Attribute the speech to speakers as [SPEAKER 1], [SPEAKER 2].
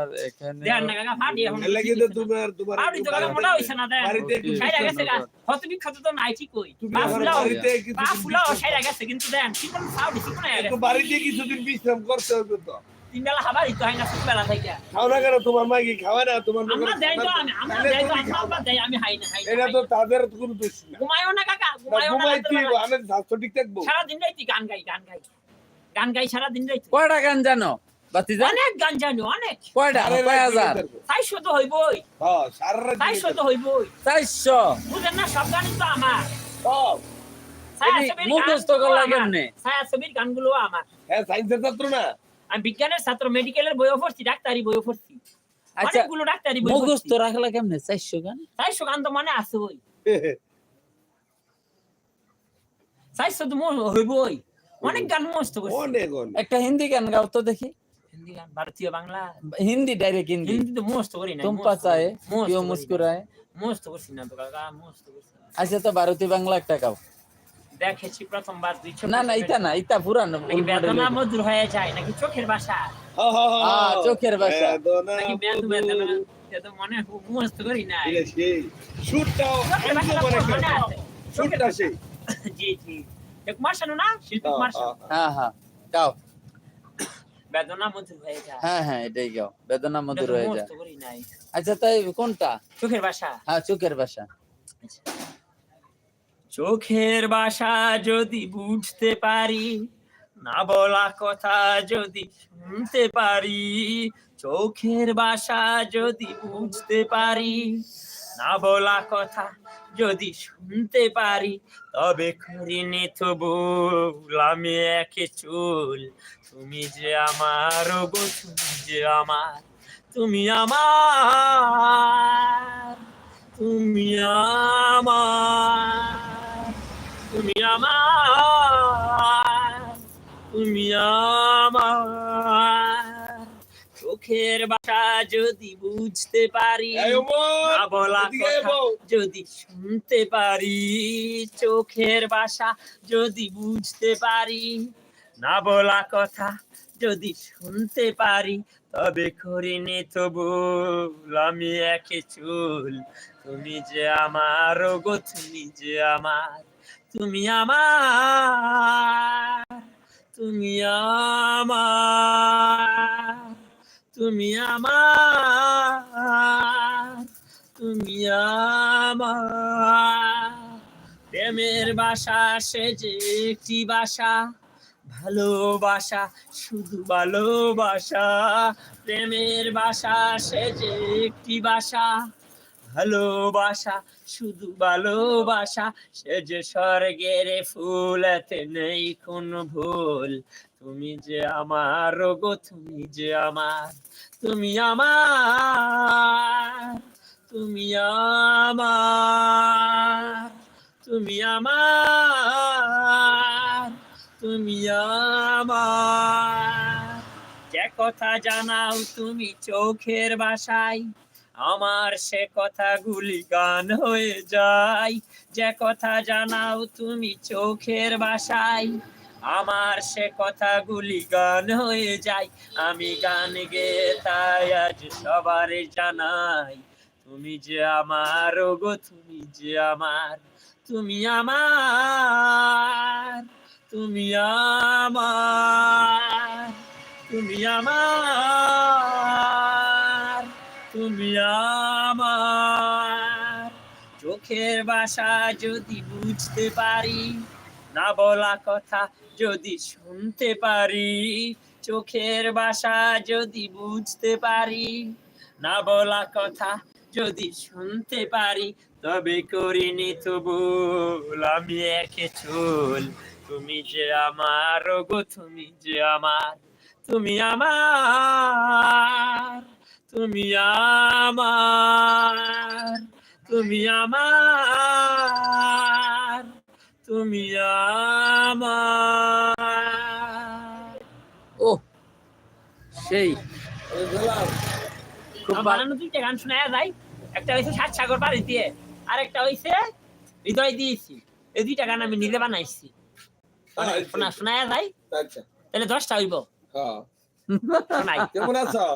[SPEAKER 1] আর এখানে
[SPEAKER 2] দেন না কাকা ফাটি এখন।
[SPEAKER 3] এর লাগি তো তোমার তোমার
[SPEAKER 2] ফাটি তো কাকা মোটা হইছে না দেন।
[SPEAKER 3] বাড়িতে একটু
[SPEAKER 2] সাইরা গেছে গা
[SPEAKER 1] ধন্যবাদ।
[SPEAKER 2] হত বিখ্যাত তো নাই ঠিক কই?
[SPEAKER 3] তুমি
[SPEAKER 2] পা
[SPEAKER 3] আমার
[SPEAKER 2] ফুলাও
[SPEAKER 3] বাড়িতে কিছু
[SPEAKER 2] পা ফুলাও সাইরা গেছে কিন্তু দেন কি কোন ফাউডি কি কোন
[SPEAKER 3] একটু বাড়িতে কিছুদিন বিশ্রাম করতে হবে তো।
[SPEAKER 2] তিন বেলা খাবার দিতে হয় না তিন বেলা থেকে।
[SPEAKER 3] খাও না কেন তোমার মা কি খাওয়ায় না? তোমার
[SPEAKER 2] আমরা দেই তো আমি আমরা দেই তো আমরা দেই আমি হাই না হাই
[SPEAKER 3] এটা তো তাদের কোনো দোষ না।
[SPEAKER 2] ঘুমায়ও না কাকা ঘুমায়ও না
[SPEAKER 3] ঘুমাই কি?
[SPEAKER 2] রাত্রেবেলা।
[SPEAKER 3] আমি স্বাস্থ্য ঠিক থাকব?
[SPEAKER 2] সারা দিন রাইতি গান গাই গান গাই গান গাই সারা দিন রাইতি।
[SPEAKER 1] কয়টা গান জানো? বাতিজা?
[SPEAKER 2] অনেক গান জানি অনেক।
[SPEAKER 1] কয়টা? কয় হাজার?
[SPEAKER 2] চারশো তো হইবই।
[SPEAKER 3] হ্যাঁ,
[SPEAKER 2] চারশো তো হইবই।
[SPEAKER 1] চারশো?
[SPEAKER 2] বুঝেন না সব গানই তো আমার।
[SPEAKER 3] সব।
[SPEAKER 2] ছায়া
[SPEAKER 1] এটি
[SPEAKER 2] ছবির
[SPEAKER 1] মুখস্থ করলা কেমনে?
[SPEAKER 2] ছায়া ছবির গানগুলো আমার।
[SPEAKER 3] হ্যাঁ সায়েন্সের ছাত্র না?
[SPEAKER 2] আমি বিজ্ঞানের ছাত্র মেডিকেলের বইও পড়ছি ডাক্তারি বইও পড়ছি।
[SPEAKER 1] আচ্ছা
[SPEAKER 2] অনেকগুলো ডাক্তারি বই
[SPEAKER 1] মুখস্থ রাখলা কেমনে? চারশো গান?
[SPEAKER 2] চারশো গান তো মনে আছে ওই। চারশো তো হইবই। অনেক গান মস্ত করছি।
[SPEAKER 3] অনেক অনেক।
[SPEAKER 1] একটা হিন্দি গান গাও তো দেখি।
[SPEAKER 2] ভারতীয় বাংলা
[SPEAKER 1] হিন্দি ডাইরেক্ট হিন্দি
[SPEAKER 2] হিন্দি তো মস্ত করি না
[SPEAKER 1] তুম পাচায়ে
[SPEAKER 2] মুস্কুরায় করছি না তো কাকা মস্ত করছি
[SPEAKER 1] আচ্ছা তো ভারতীয় বাংলা একটা গাও
[SPEAKER 2] দেখেছি প্রথমবার দুই
[SPEAKER 1] না না ইটা না পুরানো
[SPEAKER 2] বেদনা মধুর হয়ে যায় নাকি চোখের ভাষা।
[SPEAKER 1] চোখের ভাষা।
[SPEAKER 2] নাকি বেদনা বেদনা তো মনে হয় মস্ত করি না
[SPEAKER 3] এটা সেই। সুরটাও সুরটা।
[SPEAKER 2] জি জি এক না শিল্পী
[SPEAKER 3] হ্যাঁ, হ্যাঁ
[SPEAKER 1] হ্যাঁ গাও
[SPEAKER 2] বেদনা মধুর হয়ে যায়।
[SPEAKER 1] হ্যাঁ হ্যাঁ এটাই গাও। বেদনা মধুর হয়ে যায়। আচ্ছা তাই কোনটা?
[SPEAKER 2] চোখের ভাষা
[SPEAKER 1] হ্যাঁ চোখের ভাষা
[SPEAKER 2] চোখের ভাষা যদি বুঝতে পারি না বলা কথা যদি শুনতে পারি চোখের ভাষা যদি বুঝতে পারি না বলা কথা যদি শুনতে পারি, তবে করিনি তো ভুল আমি একে চুল। তুমি যে আমার গো তুমি যে আমার, তুমি আমার তুমি আমার তুমি আমার তুমি আমার। চোখের ভাষা যদি বুঝতে পারি না বলা কথা যদি শুনতে পারি চোখের ভাষা যদি বুঝতে পারি না বলা কথা যদি শুনতে পারি তবে করিনি তো ভুল আমি একে চুল। তুমি যে আমার গো তুমি যে আমার তুমি আমার তুমি আমার। তুমি আমার তুমি আমার। প্রেমের বাসা, সে যে একটি বাসা, ভালোবাসা, শুধু ভালোবাসা। প্রেমের বাসা, সে যে একটি বাসা ভালোবাসা, শুধু ভালোবাসা। সে যে স্বর্গের ফুল এতে নেই কোন ভুল। তুমি যে আমার গো, তুমি যে আমার, তুমি আমার তুমি আমার তুমি আমার তুমি আমার। যে কথা জানাও তুমি চোখের ভাষায় আমার সে কথাগুলি গান হয়ে যায়। যে কথা জানাও তুমি চোখের ভাষায় আমার সে কথাগুলি গান হয়ে যায়। আমি গান গেয়ে তাই আজ সবার জানাই, তুমি যে আমার গো, তুমি যে আমার, তুমি আমার তুমি আমার তুমি আমার। তুমি আমার। চোখের ভাষা যদি বুঝতে পারি, না বলা কথা যদি শুনতে পারি, চোখের ভাষা যদি বুঝতে পারি, না বলা কথা যদি শুনতে পারি, তবে করিনি তো ভুল আমি একে চুল। তুমি যে আমার গো তুমি যে আমার, তুমি আমার। তুমি আমার তুমি আমার তুমি আমার।
[SPEAKER 1] ও সেই। খুব
[SPEAKER 2] আমার
[SPEAKER 1] ভালো।
[SPEAKER 2] দুইটা গান শোনা যায় একটা হইছে সাত সাগর পাড়ি দিয়ে আর একটা হইছে হৃদয় দিয়েছি। এই দুইটা গান আমি নিজে বানাইছি।
[SPEAKER 3] আচ্ছা।
[SPEAKER 2] শোনা শোনা যায়।
[SPEAKER 3] আচ্ছা।
[SPEAKER 2] তাহলে দশটা হইব।
[SPEAKER 3] হ্যাঁ। কেমন আছো?